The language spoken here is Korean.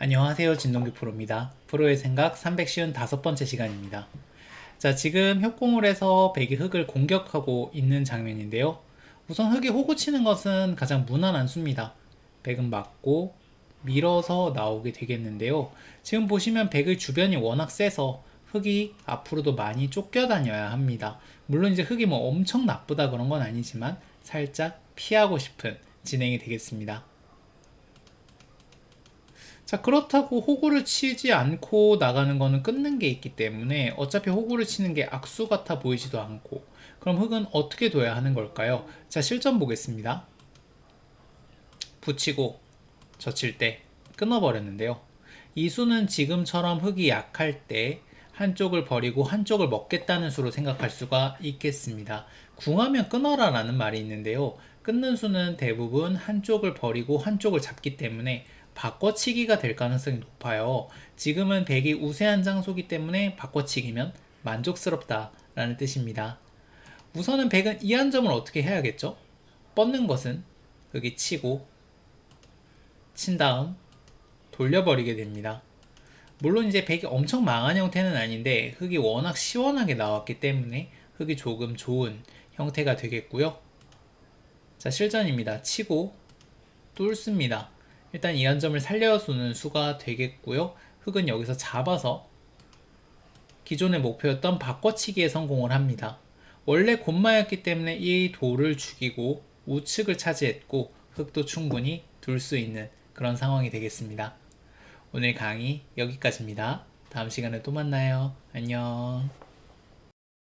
안녕하세요. 진동규 프로입니다. 프로의 생각 355번째 시간입니다. 자, 지금 협공을해서 백이 흙을 공격하고 있는 장면인데요. 우선 흙이 호구 치는 것은 가장 무난한 수입니다. 백은 맞고 밀어서 나오게 되겠는데요. 지금 보시면 백의 주변이 워낙 세서 흙이 앞으로도 많이 쫓겨다녀야 합니다. 물론 이제 흙이 뭐 엄청 나쁘다 그런 건 아니지만 살짝 피하고 싶은 진행이 되겠습니다. 자, 그렇다고 호구를 치지 않고 나가는 거는 끊는 게 있기 때문에 어차피 호구를 치는 게 악수 같아 보이지도 않고 그럼 흙은 어떻게 둬야 하는 걸까요? 자, 실전 보겠습니다. 붙이고 젖힐 때 끊어버렸는데요. 이 수는 지금처럼 흙이 약할 때 한쪽을 버리고 한쪽을 먹겠다는 수로 생각할 수가 있겠습니다. 궁하면 끊어라 라는 말이 있는데요. 끊는 수는 대부분 한쪽을 버리고 한쪽을 잡기 때문에 바꿔치기가 될 가능성이 높아요. 지금은 백이 우세한 장소기 때문에 바꿔치기면 만족스럽다 라는 뜻입니다. 우선은 백은 이한 점을 어떻게 해야겠죠? 뻗는 것은 여기 치고 친 다음 돌려버리게 됩니다. 물론 이제 백이 엄청 망한 형태는 아닌데 흙이 워낙 시원하게 나왔기 때문에 흙이 조금 좋은 형태가 되겠고요. 자 실전입니다. 치고 뚫습니다. 일단 이한 점을 살려주는 수가 되겠고요. 흙은 여기서 잡아서 기존의 목표였던 바꿔치기에 성공을 합니다. 원래 곤마였기 때문에 이 돌을 죽이고 우측을 차지했고 흙도 충분히 둘 수 있는 그런 상황이 되겠습니다. 오늘 강의 여기까지입니다. 다음 시간에 또 만나요. 안녕.